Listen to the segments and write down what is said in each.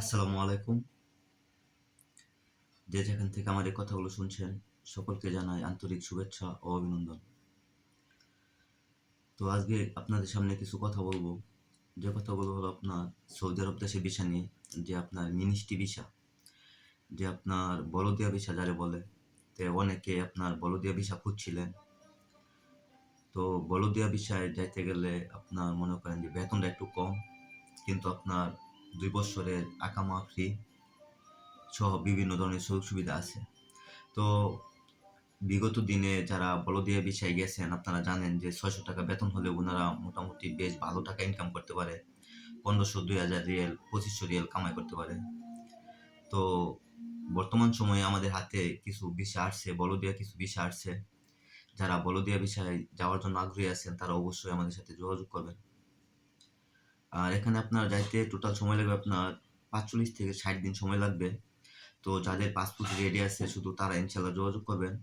আসসালামু আলাইকুম। যে যেখান থেকে আমার এই কথাগুলো শুনছেন, সকলকে জানাই আন্তরিক শুভেচ্ছা ও অভিনন্দন। তো আজকে আপনাদের সামনে কিছু কথা বলব। যে কথাগুলো হলো আপনার সৌদি আরব দেশে ভিসা নিয়ে, যে আপনার মিনিস্ট্রি ভিসা, যে আপনার বলদিয়া ভিসা যারে বলে, তে অনেকে আপনার বলদিয়া ভিসা খুঁজছিলেন। তো বলদিয়া ভিসায় যাইতে গেলে আপনার মনে করেন যে বেতনটা একটু কম, কিন্তু আপনার দুই বছরের আকামা ফ্রি সহ বিভিন্ন ধরনের সুযোগ সুবিধা আছে। তো বিগত দিনে যারা বলদিয়া বিষয়ে গেছেন, আপনারা জানেন যে ছয়শো টাকা বেতন হলে ওনারা মোটামুটি বেশ ভালো টাকা ইনকাম করতে পারে। পনেরোশো, দুই হাজার রিয়েল, পঁচিশশো রিয়েল কামাই করতে পারে। তো বর্তমান সময়ে আমাদের হাতে কিছু বিষয় আসছে, বলদিয়া কিছু বিষয় আসছে। যারা বলদিয়া বিষয়ে যাওয়ার জন্য আগ্রহী আছেন, তারা অবশ্যই আমাদের সাথে যোগাযোগ করবেন। আর এখানে আপনার যাইতে টোটাল সময় লাগবে আপনার পাঁচচল্লিশ থেকে ষাট দিন সময় লাগবে। তো যাদের পাসপোর্ট রেডি আছে, শুধু তারা ইনশাল্লাহ যোগাযোগ করবেন।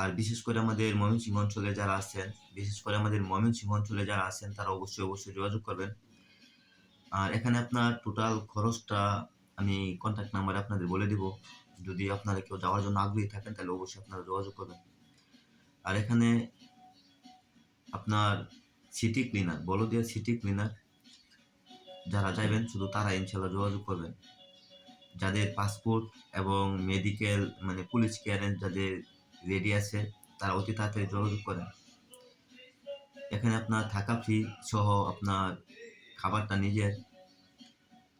আর বিশেষ করে আমাদের ময়মনসিংহ অঞ্চলে যারা আছেন, বিশেষ করে আমাদের ময়মনসিংহ অঞ্চলে যারা আছেন, তারা অবশ্যই অবশ্যই যোগাযোগ করবেন। আর এখানে আপনার টোটাল খরচটা আমি কন্ট্যাক্ট নাম্বারে আপনাদের বলে দিব। যদি আপনারা কেউ যাওয়ার জন্য আগ্রহী থাকেন, তাহলে অবশ্যই আপনারা যোগাযোগ করবেন। আর এখানে আপনার city cleaner Baldia city cleaner যারা যাবেন শুধু তারা ইনশাল্লাহ যোগাযোগ করবেন। যাদের পাসপোর্ট এবং মেডিকেল মানে পুলিশ ক্লিয়ারেন্স যাদের রেডি আছে, তারা অতি তাড়াতাড়ি যোগাযোগ করেন। এখানে আপনার থাকা ফ্রি সহ আপনার খাবারটা নিজের।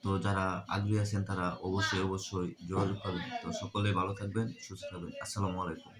তো যারা আগ্রহী আছেন, তারা অবশ্যই অবশ্যই যোগাযোগ করবেন। তো সকলে ভালো থাকবেন, সুস্থ থাকবেন। আসসালামু আলাইকুম।